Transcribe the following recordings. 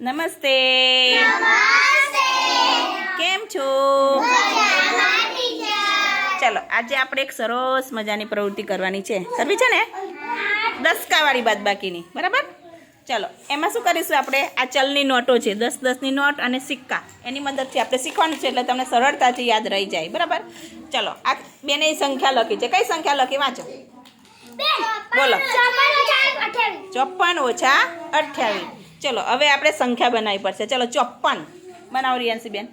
નમસ્તે. કેમ છો? ચાલો આજે આપણે એક સરસ મજાની પ્રવૃત્તિ કરવાની છે. કરવી છે ને? દસકાવાળી બાદ બાકીની બરાબર? ચાલો એમાં શું કરીશું આપણે? આ ચલની નોટો છે દસ દસની નોટ અને સિક્કા. એની મદદથી આપણે શીખવાનું છે એટલે તમને સરળતાથી યાદ રહી જાય બરાબર? ચાલો આ બેને સંખ્યા લખી છે. કઈ સંખ્યા લખી? વાંચો. બોલો. ચોપ્પન ઓછા અઠ્યાવીસ. ચલો, હવે આપણે સંખ્યા બનાવવી પડશે. ચલો, ચોપ્પન. બનાવો રિયાન્સીબેન.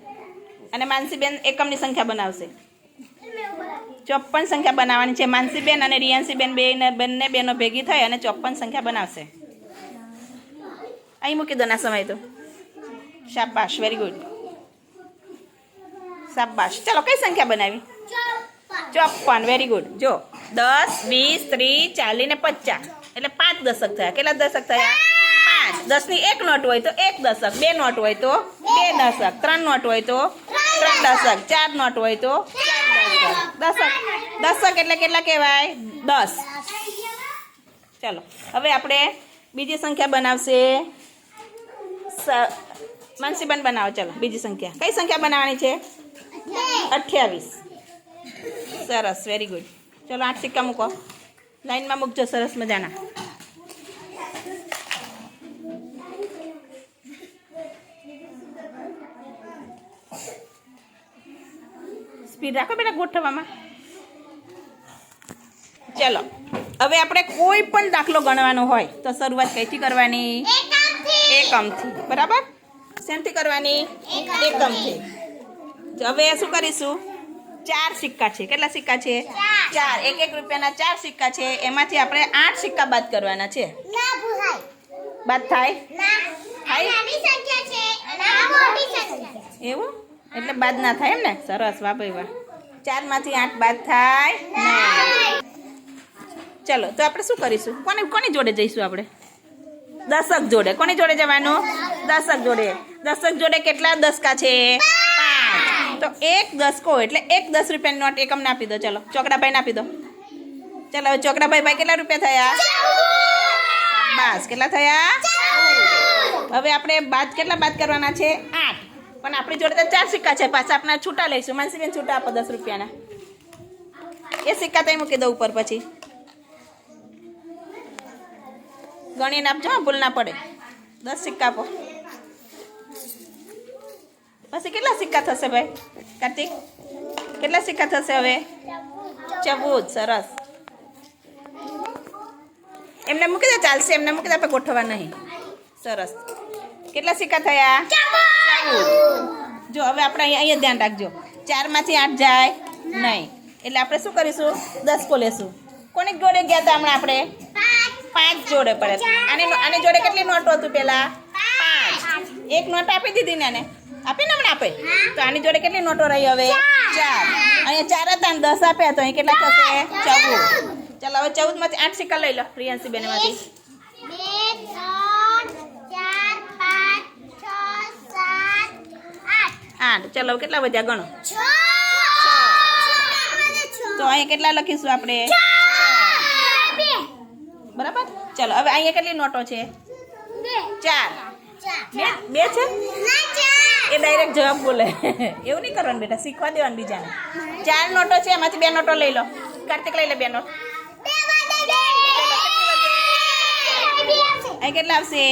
અને માનસીબેન એકમની સંખ્યા બનાવશે. ચોપ્પન સંખ્યા બનાવવાની છે. માનસીબેન અને રિયાન્સીબેન બેને બંને બેનો ભેગી થઈ અને ચોપ્પન સંખ્યા બનાવશે. અહીં મૂકી દો ના સમય તો. શાબાશ વેરી ગુડ શાબાશ. ચલો, કઈ સંખ્યા બનાવી? ચોપ્પન વેરી ગુડ જો, દસ, વીસ, ત્રીસ, ચાલીસ ને પચાસ. એટલે પાંચ દશક થયા. કેટલા દશક થયા? પાંચ. દસની એક નોટ હોય તો એક દશક. બે નોટ હોય તો બે દશક. ત્રણ નોટ હોય તો ત્રણ દશક. ચાર નોટ હોય તો દશક. દશક. એટલે કેટલા કહેવાય? દસ. ચાલો. હવે આપણે બીજી સંખ્યા બનાવશે. માનસીબેન બનાવો. ચાલો, બીજી સંખ્યા. કઈ સંખ્યા બનાવવાની છે? અઠ્યાવીસ. સરસ. વેરી ગુડ ચલો, આઠ સિક્કા મૂકો. લાઈનમાં મૂકજો. સરસ મજાના. સ્પીડ રાખો બેટા ગોઠવવામાં. ચલો હવે આપણે કોઈ પણ દાખલો ગણવાનો હોય તો શરૂઆત કઈથી કરવાની? એકમથી. બરાબર? શેમથી કરવાની? એકમથી. હવે શું કરીશું? ચાર સિક્કા છે. કેટલા સિક્કા છે? ચાર. એક એક રૂપિયાના ચાર સિક્કા છે. એમાંથી આપણે આઠ સિક્કા બાદ કરવાના છે. બાદ થાય? એવું? એટલે બાદ ના થાય એમ ને? સરસ, વાહ વાહ. ચારમાંથી આઠ બાદ થાય ચલો, તો આપણે શું કરીશું? કોને, કોની જોડે જઈશું આપણે? દશક જોડે. કોની જોડે જવાનું? દશક જોડે. દશક જોડે કેટલા દસકા છે? તો એક દસકો એટલે એક દસ રૂપિયાની નોટ એકમ આપી દો. ચલો, ચોકડાભાઈને આપી દો. ચલો, હવે ચોકડાભાઈ ભાઈ કેટલા રૂપિયા થયા? બસ કેટલા થયા? હવે આપણે બાદ, કેટલા બાદ કરવાના છે? આઠ. પણ આપણી જોડે તો ચાર સિક્કા છે. પાછા આપણા છૂટા લઈશું. માનસીબેન છૂટા આપો દસ રૂપિયાના. એ સિક્કા તો મૂકી દો ઉપર પછી. ગણીને આપજો ભૂલ ના પડે. દસ સિક્કા આપો. પછી કેટલા સિક્કા થશે ભાઈ? કાર્તિક, કેટલા સિક્કા થશે હવે? ચૌદ. સરસ. એમને મૂકી દે, ચાલશે. એમને મૂકી દે, આપણે ગોઠવવા નહીં. સરસ. કેટલા સિક્કા થયા? જો, હવે આપણે અહીંયા અહીંયા ધ્યાન રાખજો. ચારમાંથી આઠ જાય નહીં. એટલે આપણે શું કરીશું? દસ કો લેશું કોની જોડે ગયા હતા હમણાં આપણે? પાંચ જોડે પડે આની આની જોડે કેટલી નોટો હતું પહેલાં પાંચ. એક નોટ આપી દીધી ને એને આપી ને હમણાં આપે? તો આની જોડે કેટલી નોટો રહી હવે? ચાર. અહીંયા ચાર હતા ને દસ આપ્યા તો અહીં કેટલા થશે? ચૌદ. ચાલો, હવે ચૌદમાંથી આઠ સિક્કા લઈ લો, પ્રિયાંશી બેન આઠ. ચલો કેટલા વધ્યા ગણો? તો અહીંયા કેટલા લખીશું આપણે? બરાબર? ચલો હવે અહીંયા કેટલી નોટો છે? ચાર. બે? બે છે? એ ડાયરેક્ટ જવાબ બોલે. એવું નહીં કરવાનું બેટા શીખવા દેવાનું બીજાને. ચાર નોટો છે એમાંથી બે નોટો લઈ લો. કાર્તિક લઈ લે બે નોટ. અહીં કેટલા આવશે?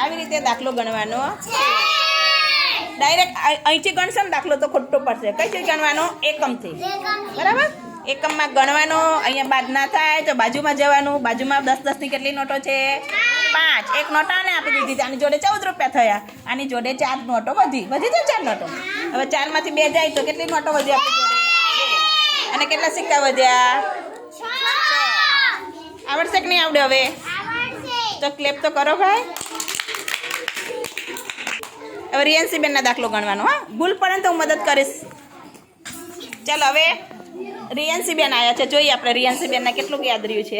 આવી રીતે દાખલો ગણવાનો. ડાયરેક્ટ અહીંથી ગણશે ને દાખલો તો ખોટો પડશે. કઈથી ગણવાનો? એકમથી. બરાબર? એકમમાં ગણવાનો અહીંયા બાદ ના થાય તો બાજુમાં જવાનું. બાજુમાં દસ દસની કેટલી નોટો છે? પાંચ. એક નોટ આને આપી દીધી. આની જોડે ચૌદ રૂપિયા થયા. આની જોડે ચાર નોટો વધી. વધી છે ચાર નોટો. હવે ચારમાંથી બે જાય તો કેટલી નોટો વધી આપી અને કેટલા સિક્કા વધ્યા? આવડશે કે નહીં આવડે હવે? તો ક્લેપ તો કરો ભાઈ. હવે રિયાન્સી બેનના દાખલો ગણવાનો હા? ભૂલ પડે ને તો હું મદદ કરીશ. ચાલો હવે રિયાન્સી બેન આવ્યા છે. જોઈએ આપણે રિયાન્સી બેનના કેટલું યાદ રહ્યું છે.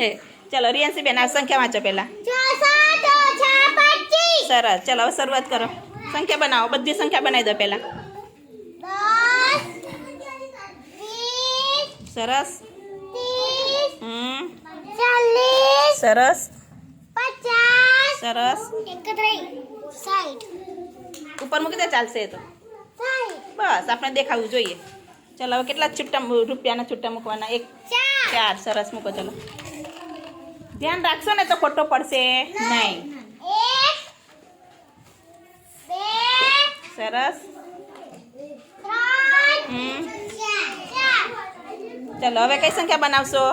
ચાલો રિયાન્સી બેન આ સંખ્યા વાંચો પહેલા. સરસ. ચાલો હવે શરૂઆત કરો. સંખ્યા બનાવો. બધી સંખ્યા બનાવી દો પહેલા. સરસ. સરસ સરસ. એક જ રહી સાઈડ ઉપર મૂકી દે ચાલશે તો. બસ આપણે દેખાવું જોઈએ. ચલો હવે કેટલા છૂટા રૂપિયાના છૂટા મૂકવાના? એક ચાર. સરસ મૂકો ચલો. ધ્યાન રાખશો ને તો ખોટો પડશે. નહીં. સરસ. ચાલો હવે કઈ સંખ્યા બનાવશો?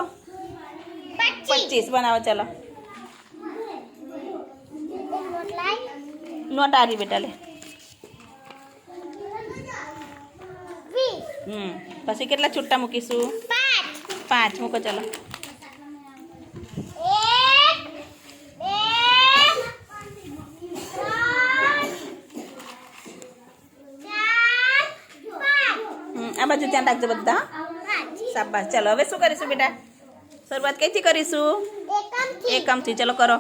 પચીસ. બનાવો ચલો. નોટ આવી બેટા લે. હમ. પછી કેટલા છૂટા મૂકીશું? પાંચ. મૂકો ચલો. આ બાજુ ધ્યાન રાખજો બધા. શાબાશ. ચલો હવે શું કરીશું બેટા? શરૂઆત કઈથી કરીશું? એકમથી. એકમથી. ચલો કરો.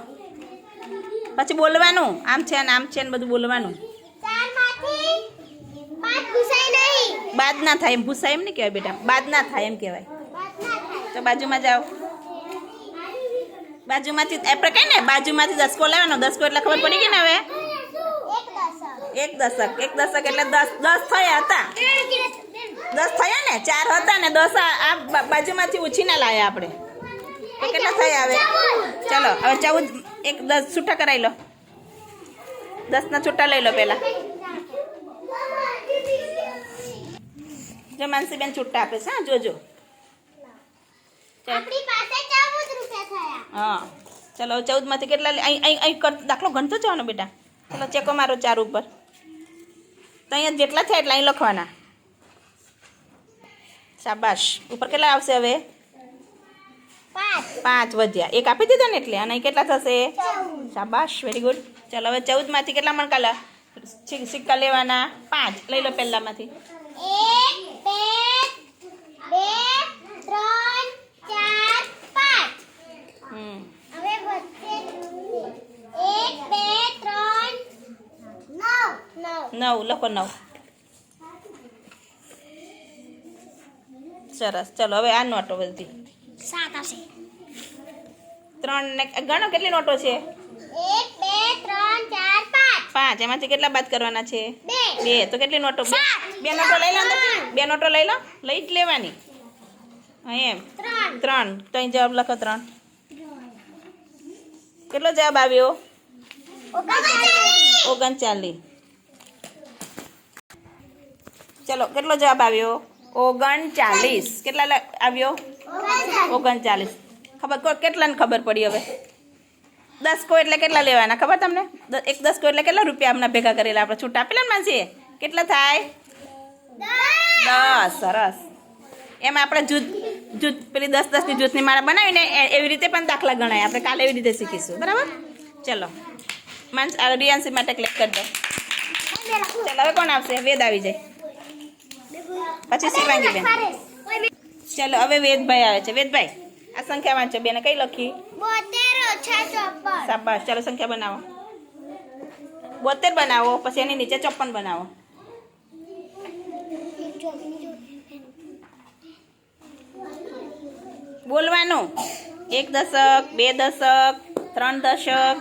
પછી બોલવાનું. આમ છે ને આમ છે ને બધું બોલવાનું ચારમાંથી પાંચ ઘૂસાય નહીં બાદ ના થાય એમ ભૂસા એમ નહીં કહેવાય બેટા, બાદ ના થાય એમ કહેવાય. ના તો બાજુમાં જાઓ. બાજુમાંથી આપણે કહીએ ને, બાજુમાંથી દસકો લેવાનો દસકો એટલે ખબર પડી ગઈ ને હવે? એક દશક એક દશક એટલે દસ દસ થયા હતા. દસ થયા ને, ચાર હતા ને, દસ આ આ બાજુમાંથી ઉછીને લાવ્યા આપણે. તો કેટલા થયા હવે? ચલો, હવે ચૌદ એક દસ છૂટા કરાવી લો. દસના છૂટા લઈ લો પહેલાં. જો માનસીબેન છૂટા આપે છે હા જોજો. આપણી પાસે ચૌદ રૂપિયા થયા. હા ચલો હવે ચૌદમાંથી કેટલા અહીં અહીં અહીં કર દાખલો ગણતો જવાનો બેટા. ચલો ચેકો મારો ચાર ઉપર. તો અહીંયા જેટલા થયા એટલા અહીં લખવાના. શાબાશ. ઉપર કેટલા આવશે હવે? પાંચ. વધ્યા. એક આપી દીધો ને એટલે? અને અહીં કેટલા થશે? શાબાશ વેરી ગુડ ચાલો હવે ચૌદમાંથી કેટલા મણકા સિક્કા લેવાના? પાંચ. લઈ લો પહેલામાંથી. નવ લખો નવ. સરસ. ચલો હવે આ નોટો બધી. સાત આવશે. ત્રણ ને ગણો કેટલી નોટો છે? એક બે ત્રણ ચાર પાંચ. પાંચ. એમાંથી કેટલા બાદ કરવાના છે? બે. બે. તો કેટલી નોટો? બે. નોટો લઈ લો બે નોટો લઈ લો. લઈ જ લેવાની. એમ. ત્રણ. તો અહીં જવાબ લખો ત્રણ. કેટલો જવાબ આવ્યો? ઓગણચાલીસ. ચલો કેટલો જવાબ આવ્યો? ઓગણચાલીસ. કેટલા આવ્યો? ઓગણચાલીસ. ખબર કો- કેટલાને ખબર પડી હવે? દસ કો એટલે કેટલા લેવાના? ખબર તમને? એક દસ કો એટલે કેટલા રૂપિયા હમણાં ભેગા કરેલા? આપણે છૂટા આપેલા ને માનસીએ? કેટલા થાય? દસ. સરસ. એમ આપણે જૂથ જૂથ, પેલી દસ દસની જૂથની માળા બનાવીને એવી રીતે પણ દાખલા ગણાય. આપણે કાલે એવી રીતે શીખીશું. બરાબર? ચલો. માનસ રિયાન્સી માટે ક્લિક કરી દો. ચલો, હવે કોણ આવશે? વેદ આવી જાય. પછી શિવાંગી બેન. ચલો, હવે વેદભાઈ આવે છે. વેદભાઈ. આ સંખ્યા વાંચો બેને કઈ લખી? શાબાશ. ચાલો સંખ્યા બનાવો. બોતેર બનાવો પછી એની નીચે ચોપન બનાવો. બોલવાનું. એક દશક બે દશક ત્રણ દશક.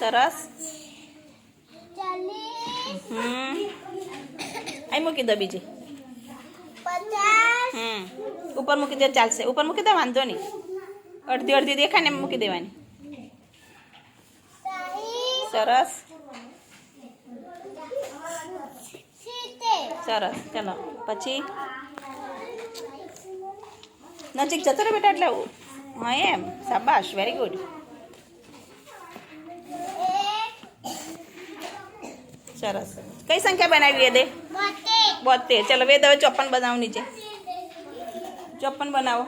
સરસ. હમ. અહીં મૂકી દો બીજી. પચાસ. હમ. ઉપર મૂકી દે, ચાલશે. ઉપર મૂકી દે, વાંધો નહીં. અડધી અડધી દેખાય ને એમ મૂકી દેવાની. સરસ. સરસ. ચલો, પછી? નજીક જતો રહે બેટા એટલે હા, એમ. શાબાશ. વેરી ગુડ સરસ. કઈ સંખ્યા બનાવી દે? બોતેર. ચલો વેદ હવે ચોપન બનાવો નીચે. ચોપન બનાવો.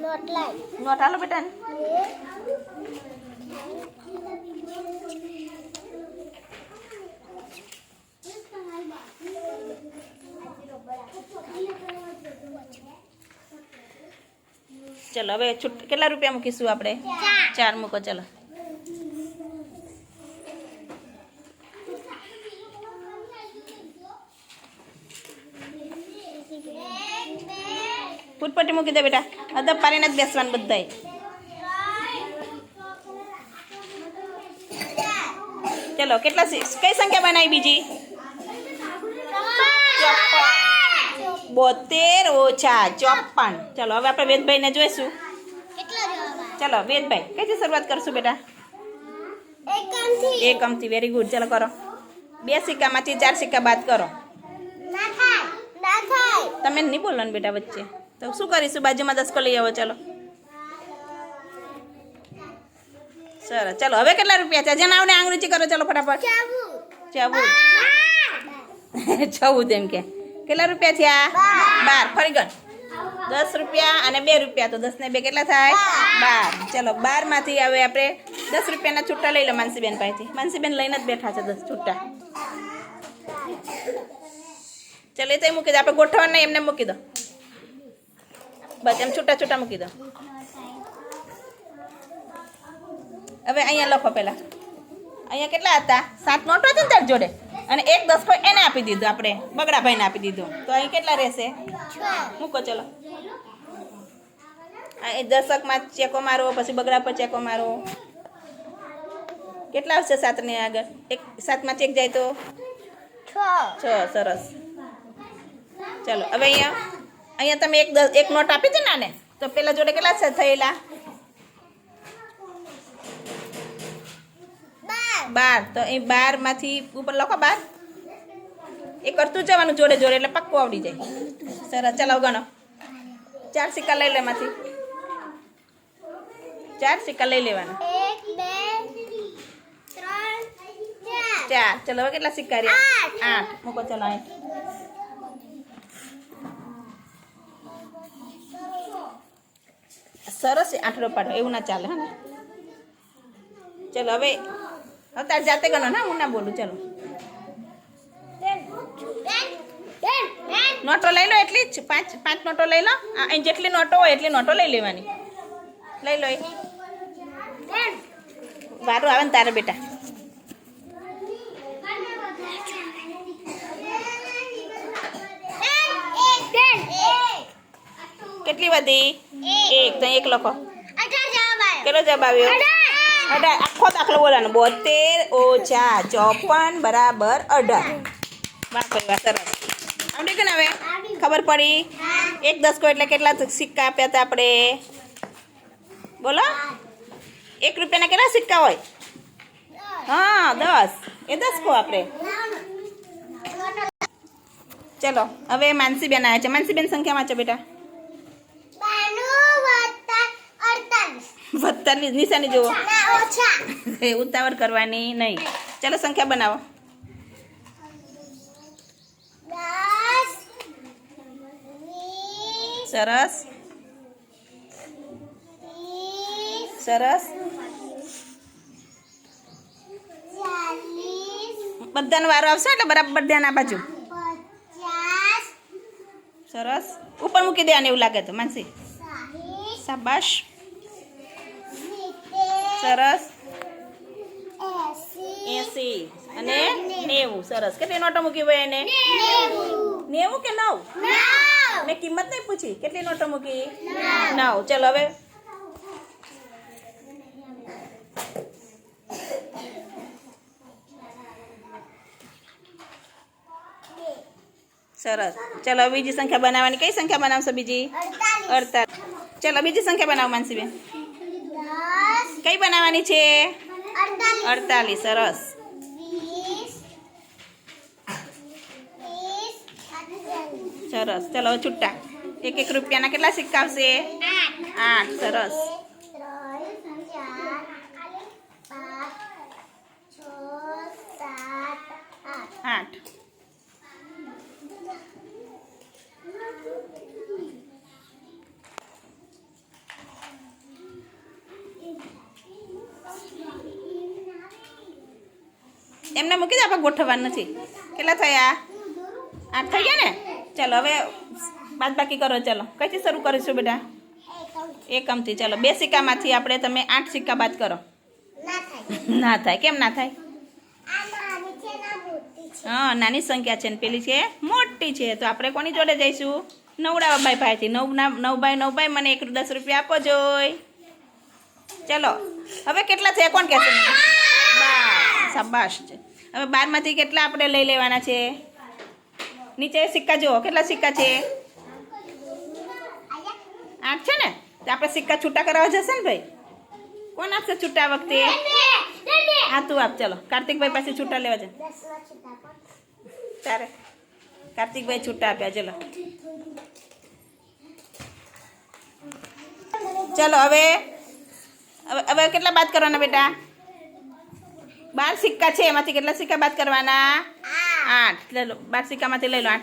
નોટ નોટ બેટા ચલો હવે કેટલા રૂપિયા મૂકીશું આપણે? ચાર મૂકો ચલો એક બે ફૂટપટ્ટી મૂકી દે બેટા. અદબ પાડીને જ બેસવાનું બધાય. ચલો કેટલા કઈ સંખ્યા બનાવી બીજી? બોતેર ઓછા ચોપન ચલો હવે આપણે વેદભાઈને જોઈશું. ચલો વેદભાઈ કઈથી શરૂઆત કરશું બેટા? એકમથી. વેરી ગુડ ચલો કરો. બે સિક્કામાંથી ચાર સિક્કા બાદ કરો. તમે નહીં બોલવાનું બેટા વચ્ચે. તો શું કરીશું? બાજુમાં દસકો લઈ આવો ચલો. સરસ. ચાલો હવે કેટલા રૂપિયા છે જેના આવને આંગળીચી કરો ચલો ફટાફટ. ચૌદ. ચૌદ એમ કે. કેટલા રૂપિયા થયા? બાર. ફરી ગણ. દસ રૂપિયા અને બે રૂપિયા. તો દસ ને બે કેટલા થાય? બાર. ચલો બારમાંથી હવે આપણે દસ રૂપિયાના છૂટા લઈ લો માનસીબેન પાસેથી. માનસીબેન લઈને જ બેઠા છે દસ છૂટા. ચલો એ તો મૂકી દો. આપણે ગોઠવવા નહીં એમને મૂકી દો. બસ એમ છૂટા છૂટા મૂકી દો. હવે અહીંયા લખો પહેલાં. અહીંયા કેટલા હતા? સાત નોટો હતી ને તારી જોડે? અને એક દસકો એને આપી દીધો આપણે. બગડાભાઈને આપી દીધો. તો અહીં કેટલા રહેશે? મૂકો ચલો. દશકમાં ચેકો મારો પછી બગડા પર ચેકો મારો. કેટલા આવશે સાતની આગળ? એક સાતમાં ચેક જાય તો? છ સરસ. ચલો હવે અહીંયા અહીંયા તમે એક એક નોટ આપી હતી ને તો પેલા જોડે કેટલા છે થયેલા? બાર. તો એ બારમાંથી ઉપર લખો બાર. એ કરતું જવાનું જોડે જોડે એટલે પક્કું આવડી જાય. સરસ. ચલાવ ગણો ચાર સિક્કા લઈ લે એમાંથી. ચાર સિક્કા લઈ લેવાના. ચાર. ચલો હવે કેટલા સિક્કા રહ્યા? આઠ. આઠ. મૂકો ચલો અહીં. સરસ આઠડો પાડો એવું ના ચાલે, હા ને? ચલો, હવે હવે તાર જાતે ગણો ના હું ના બોલું, ચલો. નોટો લઈ લો એટલી જ, પાંચ પાંચ નોટો લઈ લો. અહીં જેટલી નોટો હોય એટલી નોટો લઈ લેવાની. લઈ લો વારું આવે ને તારે બેટા. કેટલી વધી? એક તો એક લખો. કેટલો જવાબ આવ્યો? અઢાર. આખો દાખલો બોલવાનો બોતેર ઓછા ચોપન બરાબર અઢાર. વાહ ભાઈ વાહ સરસ. આવડી કે ને હવે? ખબર પડી? એક દસકો એટલે કેટલા સિક્કા આપ્યા હતા આપણે? બોલો. એક રૂપિયાના કેટલા સિક્કા હોય? હા દસ. એ દસકો આપણે. ચલો હવે માનસીબેન આવ્યા છે. માનસીબેન સંખ્યા વાંચો બેટા. વત્તાની નિશાની જુઓ. એ ઉતાવળ કરવાની નહીં. ચાલો સંખ્યા બનાવો. સરસ. સરસ. બધાનો વારો આવશે એટલે બરાબર ધ્યાન આ બાજુ. સરસ. ઉપર મૂકી દેવાનું એવું લાગે તો માનસી. શાબાશ. સરસ? એસી. અને નેવું. સરસ. કેટલી નોટો મૂકી હોય એને? નેવું. કે નવ? મેં કિંમત નહીં પૂછી. કેટલી નોટો મૂકી? નવ. ચલો હવે. સરસ. ચલો બીજી સંખ્યા બનાવવાની. કઈ સંખ્યા બનાવશો બીજી? અડતાલીસ. ચલો બીજી સંખ્યા બનાવો માનસીબેન. કઈ બનાવવાની છે? અડતાલીસ. સરસ. સરસ. ચલો છુટ્ટા એક એક રૂપિયાના કેટલા સિક્કા આવશે આઠ સરસ. આઠ. એમને મૂકી દે, આપણે ગોઠવવાનું નથી. કેટલા થયા? આઠ થઈ ગયા ને? ચાલો, હવે બાદ બાકી કરો, ચાલો. કઈથી શરૂ કરીશું બેટા? એકમથી, ચાલો. બે સિક્કામાંથી આપણે તમે આઠ સિક્કા બાદ કરો. ના થાય. કેમ ના થાય? હા, નાની સંખ્યા છે ને, પેલી છે, મોટી છે. તો આપણે કોની જોડે જઈશું? નવડાવા ભાઈ ભાઈથી. નવ ના, નવ ભાઈ નવ ભાઈ મને એક દસ રૂપિયા આપો જોઈ ચલો. હવે કેટલા થયા? કોણ કહેશે? બાર. શાબાશ છે. હવે બારમાંથી કેટલા આપણે લઈ લેવાના છે? નીચે સિક્કા જુઓ, કેટલા સિક્કા છે? આઠ છે ને? તો આપણે સિક્કા છૂટા કરાવવા જશે ને ભાઈ? કોણ આપશે છૂટા વખતે? હા, તું આપ, ચલો. કાર્તિકભાઈ પાસે છૂટા લેવા છે તારે. કાર્તિકભાઈ છૂટા આપ્યા, ચલો. ચલો હવે હવે કેટલા બાદ કરવાના બેટા? બાર સિક્કા છે એમાંથી કેટલા સિક્કા બાદ કરવાના? આઠ. લઈ લો બાર સિક્કામાંથી લઈ લો આઠ.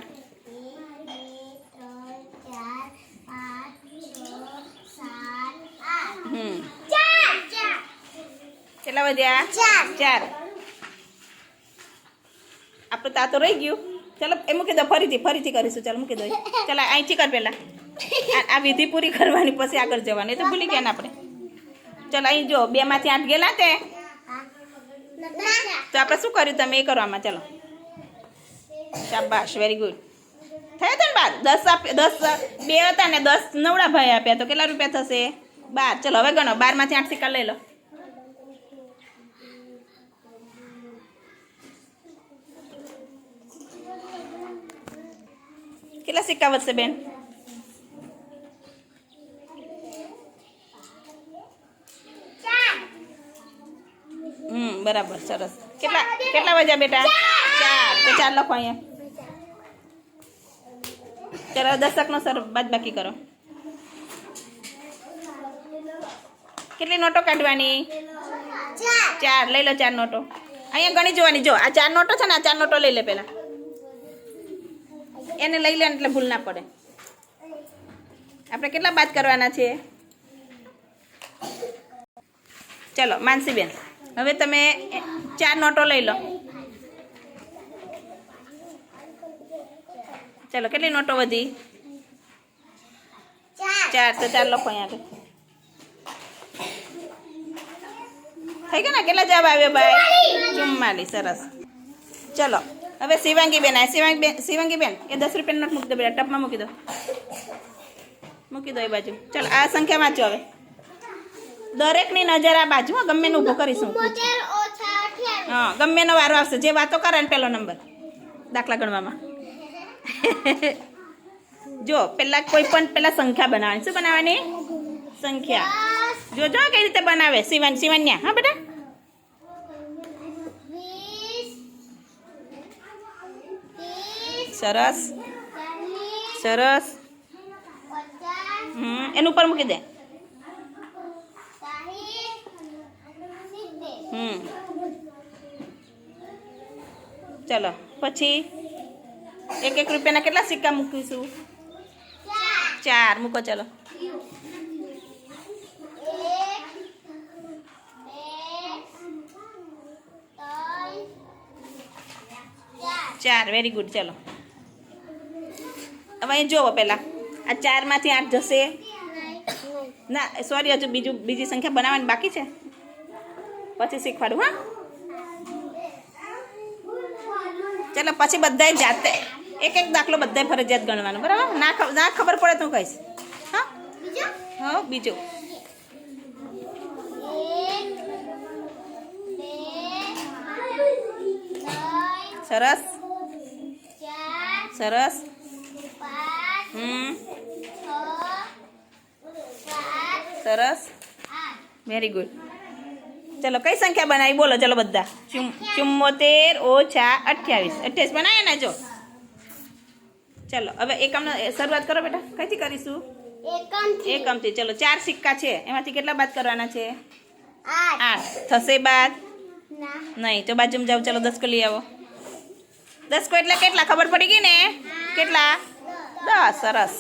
કેટલા વધ્યા? ચાર. આપણું તા તો રહી ગયું. ચાલો એ મૂકી દો ફરીથી ફરીથી કરીશું. ચાલો મૂકી દો. ચાલો અહીંથી કર પહેલાં. આ- આ વિધિ પૂરી કરવાની પછી આગળ જવાની. એ તો ભૂલી ગયા ને આપણે. ચાલો અહીં જો બેમાંથી આઠ ગયેલા તે. તો આપણે શું કર્યું? તમે એ કરવામાં ચાલો. શાબાશ વેરી ગુડ થયા હતા ને બાર? દસ આપ્યા દસ, બે હતા ને દસ નવડા ભાઈ આપ્યા. તો કેટલા રૂપિયા થશે? બાર. ચલો, હવે ગણો. બારમાંથી આઠ સિક્કા લઈ લો. કેટલા સિક્કા વધશે બેન? હમ, બરાબર, સરસ. કેટલા કેટલા વાગ્યા બેટા? ચાર. તો ચાર લખો અહીંયા. ચાલો દશકનો સર બાદ બાકી કરો. કેટલી નોટો કાઢવાની? ચાર. લઈ લો ચાર નોટો. અહીંયા ગણી જોવાની. જો, આ ચાર નોટો છે ને, આ ચાર નોટો લઈ લે પહેલાં. એને લઈ લે એટલે ભૂલ ના પડે. આપણે કેટલા બાદ કરવાના છે? ચલો, માનસીબેન. હવે તમે ચાર નોટો લઈ લો. ચાલો કેટલી નોટો વધી? ચાર. તો ચાર લખો અહીંયા થઈ ગયા ને? કેટલા જવાબ આવ્યો ભાઈ? ચુમ્માલી સરસ. ચલો હવે શિવાંગી બેન આ શિવાંગી બેન શિવાંગી બેન એ દસ રૂપિયાની નોટ મૂકી દો બેટા ટપમાં મૂકી દો. મૂકી દો એ બાજુ. ચાલો આ સંખ્યા વાંચો હવે. દરેકની નજર આ બાજુ ગમેનું ઊભો કરીશું. હા ગમે એનો વારો આવશે. જે વાતો કરે ને પહેલો નંબર. દાખલા ગણવામાં. જો પહેલાં કોઈ પણ પહેલાં સંખ્યા બનાવવાની શું બનાવવાની? સંખ્યા. જોજો કઈ રીતે બનાવે? શિવન શિવન્યા. હા બેટા? સરસ. સરસ. હમ એનું ઉપર મૂકી દે. હમ. ચલો પછી એક એક રૂપિયાના કેટલા સિક્કા મૂકીશું? ચાર. મૂકો ચલો. ચાર. વેરી ગુડ ચલો. હવે અહીં જુઓ પહેલાં. આ ચારમાંથી આઠ જશે. ના સોરી હજુ બીજું બીજી સંખ્યા બનાવવાની બાકી છે? પછી શીખવાડું હા? ચાલો પછી બધાય જાતે એક એક દાખલો બધાય ફરજિયાત ગણવાનો બરાબર? ના ખબર ના ખબર પડે તો હું કહીશ. હા? હા બીજું. સરસ. સરસ. હમ. સરસ. વેરી ગુડ ચલો કઈ સંખ્યા બનાવી? બોલો ચલો બધા. ચુમ ચુમ્મોતેર ઓછા અઠ્યાવીસ. અઠ્યાવીસ બનાવ્યા ને જો? ચલો હવે એકમ શરૂઆત કરો બેટા. કઈથી કરીશું? એકમથી. ચલો ચાર સિક્કા છે. એમાંથી કેટલા બાદ કરવાના છે? આઠ. થશે બાદ? નહીં તો બાજુમાં જાઓ. ચલો દસકો લઈ આવો. દસકો એટલે કેટલા? ખબર પડી ગઈ ને? કેટલા? દસ. સરસ.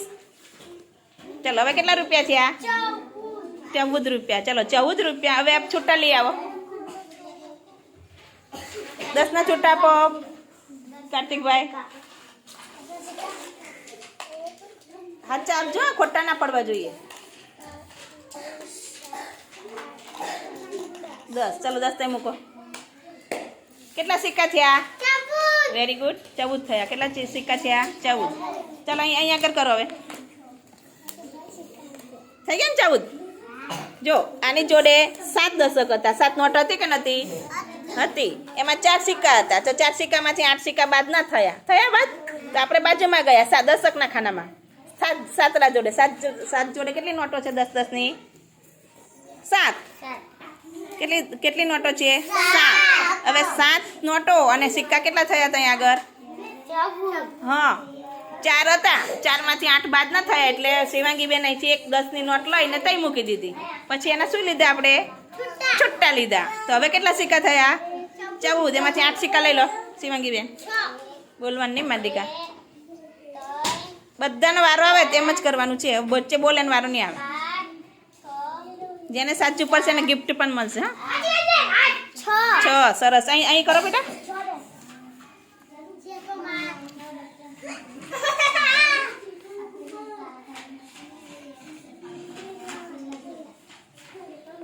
ચલો હવે કેટલા રૂપિયા થયા? ચૌદ રૂપિયા ચલો ચૌદ રૂપિયા હવે આપ છૂટા લઈ આવો દસના છૂટા આપો કાર્તિકભાઈ હાચા આપજો હા, ખોટા ના પડવા જોઈએ દસ ચલો દસ ત્યાં મૂકો કેટલા સિક્કા થયા વેરી ગુડ ચૌદ થયા કેટલા ચી- સિક્કા થયા ચૌદ ચાલો અહીં અહીંયા આગળ કરો હવે થઈ ગયા ને ચૌદ જો આની જોડે સાત દશક હતા. સાત નોટ હતી કે નથી? હતી. એમાં ચાર સિક્કા હતા. તો ચાર સિક્કામાંથી આઠ સિક્કા બાદ ના થયા. થયા બાદ તો આપણે બાજુમાં ગયા સાત દશકના ખાનામાં. સાત સાતરા જોડે. સાત સાત જોડે કેટલી નોટો છે દસ દસની? સાત. કેટલી કેટલી નોટો છે? સાત. હવે સાત નોટો અને સિક્કા કેટલા થયા ત્યાં આગળ? હા. ચાર હતા. ચારમાંથી આઠ બાદ ના થયા એટલે શિવાંગી બેન અહીંથી એક દસની નોટ લઈને તઈ મૂકી દીધી. પછી એના શું લીધા આપણે? છુટ્ટા લીધા. તો હવે કેટલા સિક્કા થયા? ચૌદ. એમાંથી આઠ સિક્કા લઈ લો શિવાંગી બેન બોલવાનું નહીં માલિકા. બધાનો વારો આવે તેમ જ કરવાનું છે. વચ્ચે બોલે વારો નહીં આવે. જેને સાચું પડશે એને ગિફ્ટ પણ મળશે હા. છ. સરસ. અહીં અહીં કરો બેટા.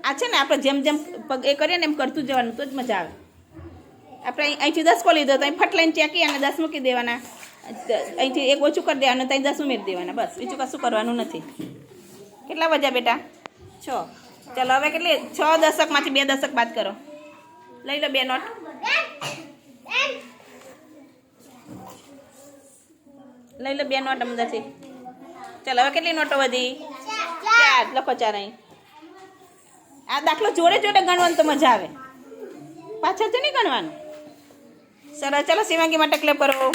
આ છે ને આપણે જેમ જેમ પગ એ કરીએ ને એમ કરતું જવાનું, તો જ મજા આવે. આપણે અહીં- અહીંથી દસ ખોલી દો તો અહીં ફટ લઈને ચેકી અને દસ મૂકી દેવાના. અહીંથી એક ઓછું કરી દેવાનું ત્યાં દસ ઉમેરી દેવાના, બસ. બીજું કશું કરવાનું નથી. કેટલા વજા બેટા? છ. ચાલો, હવે કેટલી? છ દશકમાંથી બે દશક બાદ કરો. લઈ લો બે નોટ. લઈ લો બે નોટ અંદરથી. ચાલો, હવે કેટલી નોટો વધી ચાર. લખો ચાર અહીં. આ દાખલો જોડે જોડે ગણવાનું તો મજા આવે. પાછળથી નહીં ગણવાનું. સરસ, ચાલો, શિવાંગી માટે ક્લેપ કરો.